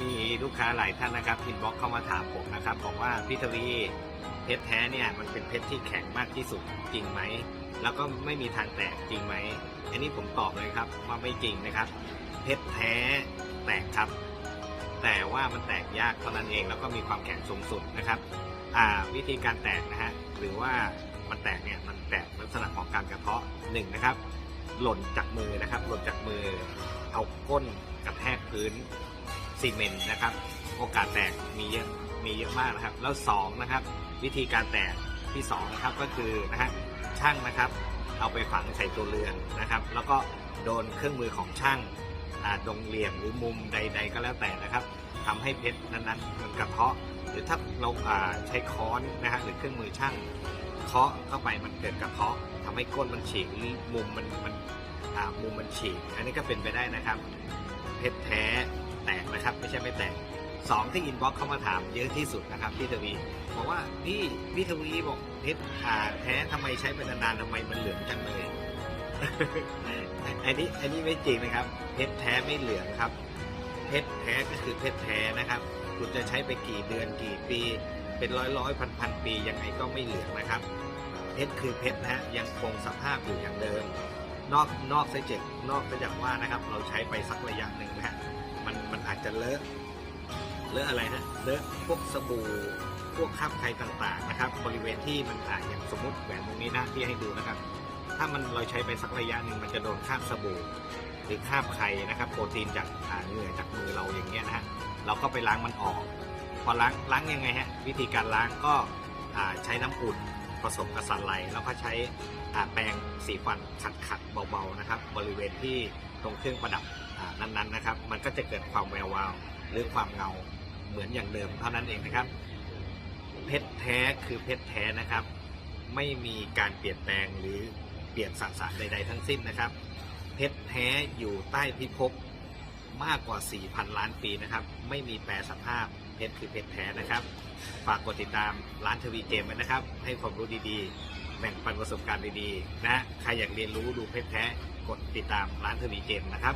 มีลูกค้าหลายท่านนะครับอินบ็อกเข้ามาถามผมนะครับบอกว่าพี่ทวีเพชรแท้เนี่ยมันเป็นเพชรที่แข็งมากที่สุดจริงไหมแล้วก็ไม่มีทางแตกจริงไหมอันนี้ผมตอบเลยครับว่าไม่จริงนะครับ เพชรแท้แตกครับ แต่ว่ามันแตกยากเท่านั้นเอง แล้วก็มีความแข็งสูงสุดนะครับวิธีการแตกนะฮะหรือว่ามันแตกเนี่ยมันแตกลักษณะของการกระเทาะหนึ่งนะครับ หล่นจากมือนะครับ หล่นจากมือ เอาก้นกระแทกพื้น ซีเมนต์นะครับ โอกาสแตกมีเยอะมีเยอะมากนะครับ แล้วสองนะครับ วิธีการแตกที่สองนะครับก็คือนะฮะช่างนะครับ เอาไปฝังใส่ตัวเรือนนะครับ แล้วก็โดนเครื่องมือของช่างอ่าดงเหลี่ยมหรือมุมใด ๆ ก็แล้วแต่นะครับทำให้เพชรนั้นๆมันกระเทาะ หรือถ้าเราใช้ค้อนนะฮะหรือเครื่องมือช่างเคาะเข้าไปมันเกิดกระเทาะทำให้ก้นมันฉีกหรือมุมมันมันมุมมันฉีก อันนี้ก็เป็นไปได้นะครับ เพชรแท้ แตกนะครับ ไม่ใช่ไม่แตกสองที่อินบ็อกเข้ามาถามเยอะที่สุดนะครับพี่ทวีบอกว่าพี่พี่ทวีบอกเพชรอ่าแท้ทำไมใช้เป็นนานๆทำไมมันเหลืองจังเลยอันนี้อันนี้ไม่จริงนะครับ เพชรแท้ไม่เหลืองครับ เพชรแท้ก็คือเพชรแท้นะครับ คุณจะใช้ไปกี่เดือนกี่ปี เป็นร้อยร้อยพันพันปียังไงก็ไม่เหลืองนะครับ เพชรคือเพชรนะฮะยังคงสภาพอยู่อย่างเดิม นอกนอกเสียจากนอกเสียจากว่านะครับ เราใช้ไปสักระยะหนึ่งนะฮะ จะเลอะเลอะอะไรนะเลอะพวกสบู่พวกคราบไครต่างๆนะครับ บริเวณที่มันอาจอย่างสมมติแหวนตรงนี้นะที่ให้ดูนะครับ ถ้ามันเราใช้ไปสักระยะหนึ่งมันจะโดนคราบสบู่หรือคราบไข่นะครับ โปรตีนจากอ่าเหงื่อจากมือเราอย่างเงี้ยนะฮะเราก็ไปล้างมันออก พอล้างล้างยังไงฮะวิธีการล้างก็ใช้น้ำอุ่นผสมกับสันไหลแล้วก็ใช้แปรงสีฟันขัดขัดๆเบาๆนะครับ บริเวณที่ตรงเครื่องประดับ นั้นๆนะครับ มันก็จะเกิดความแวววาวหรือความเงาเหมือนอย่างเดิมเท่านั้นเองนะครับ เพชรแท้คือเพชรแท้นะครับ ไม่มีการเปลี่ยนแปลงหรือเปลี่ยนสสารใด ๆ ทั้งสิ้นนะครับ เพชรแท้อยู่ใต้พิภพมากกว่า 4,000 ล้านปีนะครับ ไม่มีแปรสภาพ เพชรคือเพชรแท้นะครับ ฝากกดติดตามร้านทวีเจมส์ไว้นะครับ ให้ความรู้ดีๆ แบ่งปันประสบการณ์ดีๆ นะ ใครอยากเรียนรู้ดูเพชรแท้ กดติดตามร้านทวีเจมส์นะครับ